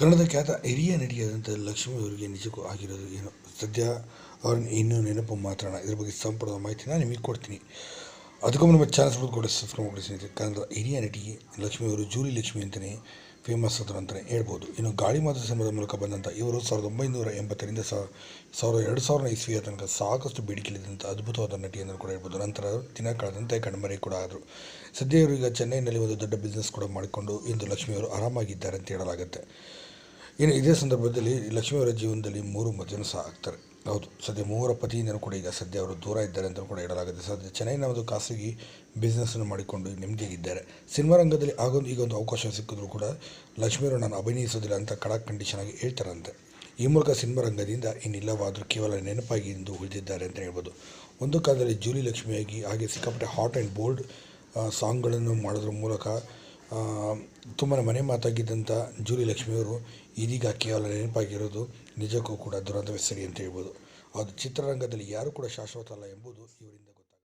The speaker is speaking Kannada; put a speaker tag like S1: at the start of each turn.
S1: ಕನ್ನಡದ ಖ್ಯಾತ ಹಿರಿಯ ನಟಿಯಾದಂಥ ಲಕ್ಷ್ಮಿ ಅವರಿಗೆ ನಿಜಕ್ಕೂ ಆಗಿರೋದು ಏನು? ಸದ್ಯ ಅವ್ರನ್ನ ಇನ್ನೂ ನೆನಪು ಮಾತ್ರಣ ಇದ್ರ ಬಗ್ಗೆ ಸಂಪೂರ್ಣ ಮಾಹಿತಿನ ನಿಮಗೆ ಕೊಡ್ತೀನಿ. ಅದಕ್ಕೂ ನಮ್ಮ ಚಾನ್ಸ್ಗಳು ಕೂಡ ಸಬ್ಸ್ಕ್ರೈಬ್ ಮಾಡಿ ಸ್ನೇಹಿತರೆ. ಕನ್ನಡದ ಹಿರಿಯ ನಟಿ ಲಕ್ಷ್ಮಿ ಅವರು ಜೂಲಿ ಲಕ್ಷ್ಮಿ ಅಂತಲೇ ಫೇಮಸ್ ಆದರು ಅಂತಲೇ ಹೇಳ್ಬೋದು. ಇನ್ನು ಗಾಳಿ ಮಾತು ಸಿನಿಮಾದ ಮೂಲಕ ಬಂದಂಥ ಇವರು ಸಾವಿರದ ಒಂಬೈನೂರ ಎಂಬತ್ತರಿಂದ ಸಾವಿರದ ಎರಡು ಸಾವಿರದ ಇಸ್ವಿಯ ತನಕ ಸಾಕಷ್ಟು ಬೇಡಿಕೆಲಿದ್ದಂಥ ಅದ್ಭುತವಾದ ನಟಿ ಅಂತ ಕೂಡ ಹೇಳ್ಬೋದು. ನಂತರ ದಿನ ಕಳೆದಂತೆ ಕಣ್ಮರೆ ಕೂಡ ಆದರು. ಸದ್ಯ ಇವರು ಈಗ ಚೆನ್ನೈನಲ್ಲಿ ಒಂದು ದೊಡ್ಡ ಬಿಸ್ನೆಸ್ ಕೂಡ ಮಾಡಿಕೊಂಡು ಇಂದು ಲಕ್ಷ್ಮಿಯವರು ಆರಾಮಾಗಿದ್ದಾರೆ ಅಂತ ಹೇಳಲಾಗುತ್ತೆ. ಇನ್ನು ಇದೇ ಸಂದರ್ಭದಲ್ಲಿ ಲಕ್ಷ್ಮಿಯವರ ಜೀವನದಲ್ಲಿ ಮೂರು ಮಧ್ಯಾಹ್ನ ಸಹ ಆಗ್ತಾರೆ. ಹೌದು, ಸದ್ಯ ಮೂವರ ಪತಿಯಿಂದಲೂ ಕೂಡ ಈಗ ಸದ್ಯ ಅವರು ದೂರ ಇದ್ದಾರೆ ಅಂತ ಕೂಡ ಹೇಳಲಾಗುತ್ತೆ ಸದ್ಯ ಚೆನ್ನೈನ ಒಂದು ಖಾಸಗಿ ಬಿಸ್ನೆಸ್ಸನ್ನು ಮಾಡಿಕೊಂಡು ನೆಮ್ಮದಿಯಾಗಿದ್ದಾರೆ. ಸಿನಿಮಾ ರಂಗದಲ್ಲಿ ಆಗೊಂದು ಈಗ ಒಂದು ಅವಕಾಶ ಸಿಕ್ಕಿದ್ರು ಕೂಡ ಲಕ್ಷ್ಮಿಯವರು ನಾನು ಅಭಿನಯಿಸೋದಿಲ್ಲ ಅಂತ ಕಡಕ್ ಕಂಡೀಷನ್ ಆಗಿ ಹೇಳ್ತಾರಂತೆ. ಈ ಮೂಲಕ ಸಿನಿಮಾ ರಂಗದಿಂದ ಇನ್ನಿಲ್ಲವಾದರೂ ಕೇವಲ ನೆನಪಾಗಿ ಇಂದು ಉಳಿದಿದ್ದಾರೆ ಅಂತ ಹೇಳ್ಬೋದು. ಒಂದು ಕಾಲದಲ್ಲಿ ಜೂಲಿ ಲಕ್ಷ್ಮಿಯಾಗಿ ಹಾಗೆ ಸಿಕ್ಕಾಪಟ್ಟೆ ಹಾಟ್ ಆ್ಯಂಡ್ ಬೋಲ್ಡ್ ಸಾಂಗ್ಗಳನ್ನು ಮಾಡೋದ್ರ ಮೂಲಕ ತುಂಬಾ ಮನೆ ಮಾತಾಗಿದ್ದಂಥ ಜೂಲಿ ಲಕ್ಷ್ಮಿಯವರು ಇದೀಗ ಕೇವಲ ನೆನಪಾಗಿರೋದು ನಿಜಕ್ಕೂ ಕೂಡ ದುರಂತವೇ ಸರಿ ಅಂತ ಹೇಳ್ಬೋದು. ಅದು ಚಿತ್ರರಂಗದಲ್ಲಿ ಯಾರೂ ಕೂಡ ಶಾಶ್ವತ ಅಲ್ಲ ಎಂಬುದು ಇವರಿಂದ